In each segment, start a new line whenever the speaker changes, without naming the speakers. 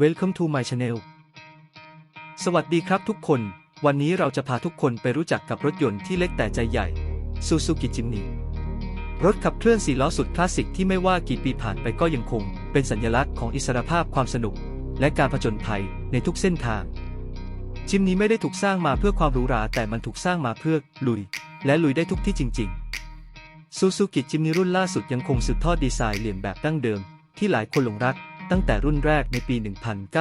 Welcome to my channel สวัสดีครับทุกคน วันนี้เราจะพาทุกคนไปรู้จักกับรถยนต์ที่เล็กแต่ใจใหญ่ Suzuki Jimny รถขับเคลื่อนสี่ล้อสุดคลาสสิกที่ไม่ว่ากี่ปีผ่านไปก็ยังคง เป็นสัญลักษณ์ของอิสรภาพความสนุก และการผจญภัยในทุกเส้นทาง จิมนี้ไม่ได้ถูกสร้างมาเพื่อความหรูหราแต่มันถูกสร้างมาเพื่อลุย และลุยได้ทุกที่จริงๆซูซูกิจิมนีรุ่นล่าสุดยังคงสืบทอดดีไซน์เหลี่ยมแบบดั้งเดิม ที่หลายคนหลงรัก ตั้งแต่รุ่นแรกในปี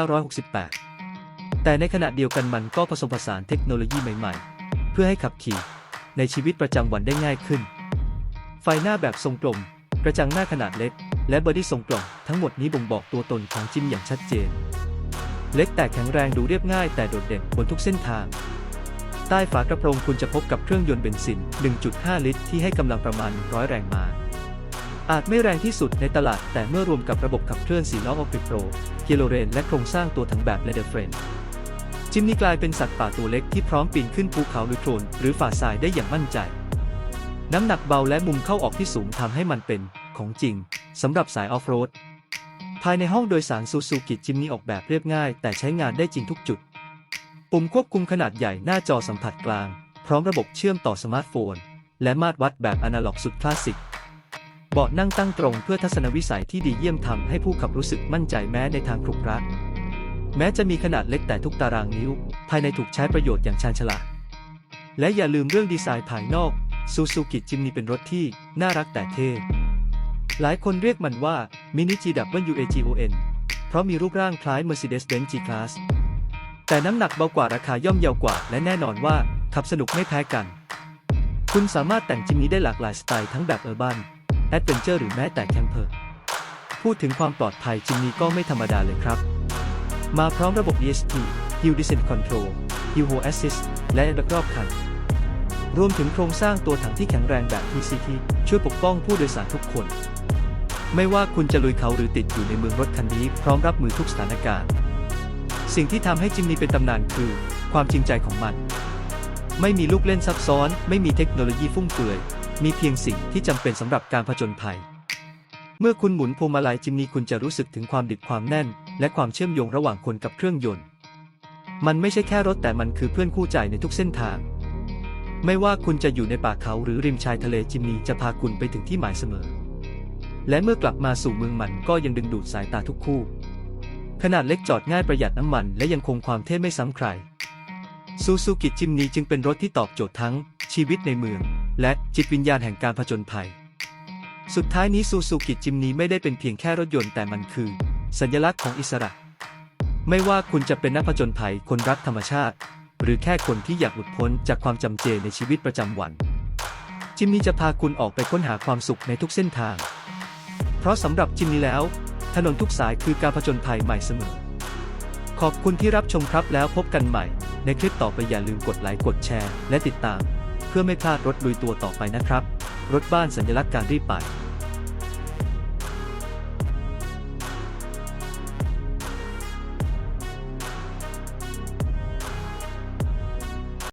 1968 แต่ในขณะเดียวกันมันก็ผสมผสานเทคโนโลยีใหม่ๆ เพื่อให้ขับขี่ในชีวิตประจำวันได้ง่ายขึ้น ไฟหน้าแบบทรงกลม กระจังหน้าขนาดเล็ก และบอดี้ทรงกล่องทั้งหมดนี้บ่งบอกตัวตนของจิมอย่างชัดเจน เล็กแต่แข็งแรงดูเรียบง่ายแต่โดดเด่นบนทุกเส้นทางใต้ฝากระโปรงคุณจะพบกับเครื่องยนต์เบนซิน 1.5 ลิตร ที่ให้กำลังประมาณ 100 แรงม้า อาจไม่แรงที่สุดในตลาด แต่เมื่อรวมกับระบบขับเคลื่อน4ล้อออฟฟิโปรกิโลเรน และโครงสร้างตัวถังแบบเลเดอร์เฟรนจิมนี่กลายเป็นสัตว์ป่าตัวเล็กที่พร้อมปีนขึ้นภูเขาหรือโคลนหรือฝ่าทรายได้อย่างมั่นใจ น้ำหนักเบาและมุมเข้าออกที่สูงทำให้มันเป็นของจริงสำหรับสายออฟโรดภายในห้องโดยสารซูซูกิจิมนี่ออกแบบเรียบง่าย แต่ใช้งานได้จริงทุกจุด ปุ่มควบคุมขนาดใหญ่หน้าจอสัมผัสกลาง พร้อมระบบเชื่อมต่อสมาร์ทโฟน และมาตรวัดแบบอนาล็อกสุดคลาสสิก เบาะนั่งตั้งตรงเพื่อทัศนวิสัยที่ดีเยี่ยมทำให้ผู้ขับรู้สึกมั่นใจแม้ในทางขรุขระแม้จะมีขนาดเล็กแต่ทุกตารางนิ้ว ภายในถูกใช้ประโยชน์อย่างชาญฉลาด และอย่าลืมเรื่องดีไซน์ภายนอกซูซูกิจิมนี่เป็นรถที่น่ารักแต่เท่ หลายคนเรียกมันว่า Mini GWAGON เพราะมีรูปร่างคล้าย Mercedes-Benz G-Class แต่น้ำหนักเบากว่าราคาย่อมเยาวกว่า และแน่นอนว่าขับสนุกไม่แพ้กัน คุณสามารถแต่งจิมนี้ได้หลากหลายสไตล์ทั้งแบบเออร์บัน แอดเวนเจอร์หรือแม้แต่แคมเปอร์พูดถึงความปลอดภัยจิมนี้ก็ไม่ธรรมดาเลยครับ มาพร้อมระบบ ESP Hill Descent Control Hill Hold Assist และระรอบคัน รวมถึงโครงสร้างตัวถังที่แข็งแรงแบบ PCT ช่วยปกป้องผู้โดยสารทุกคน ไม่ว่าคุณจะลุยเขาหรือติดอยู่ในเมืองรถคันนี้พร้อมรับมือทุกสถานการณ์ สิ่งที่ทำให้จิมนีเป็นตำนานคือ ความจริงใจของมัน ไม่มีลูกเล่นซับซ้อน ไม่มีเทคโนโลยีฟุ่มเฟือย มีเพียงสิ่งที่จำเป็นสำหรับการผจญภัย เมื่อคุณหมุนพวงมาลัยจิมนีคุณจะรู้สึกถึงความดิบความแน่น และความเชื่อมโยงระหว่างคนกับเครื่องยนต์ มันไม่ใช่แค่รถแต่มันคือเพื่อนคู่ใจในทุกเส้นทาง ไม่ว่าคุณจะอยู่ในป่าเขาหรือริมชายทะเลจิมนีจะพาคุณไปถึงที่หมายเสมอ และเมื่อกลับมาสู่เมืองมันก็ยังดึงดูดสายตาทุกคู่ ขนาดเล็กจอดง่ายประหยัดน้ำมัน และยังคงความเท่ไม่ซ้ำใครซูซูกิจิมนีจึงเป็นรถที่ตอบโจทย์ทั้งชีวิตในเมือง และจิตวิญญาณแห่งการผจญภัย สุดท้ายนี้ซูซูกิจิมนีไม่ได้เป็นเพียงแค่รถยนต์แต่มันคือ สัญลักษณ์ของอิสระ ไม่ว่าคุณจะเป็นนักผจญภัยคนรักธรรมชาติ หรือแค่คนที่อยากหลุดพ้นจากความจำเจในชีวิตประจำวัน จิมนี่จะพาคุณออกไปค้นหาความสุขในทุกเส้นทาง เพราะสำหรับจิมนี่แล้ว ถนนทุกสายคือการผจญภัยใหม่เสมอ ขอบคุณที่รับชมครับแล้วพบกันใหม่ ในคลิปต่อไปอย่าลืมกดไลค์กดแชร์ และติดตาม เพื่อไม่พลาดรถลุยตัวต่อไปนะครับ รถบ้านสัญลักษณ์การรีบไป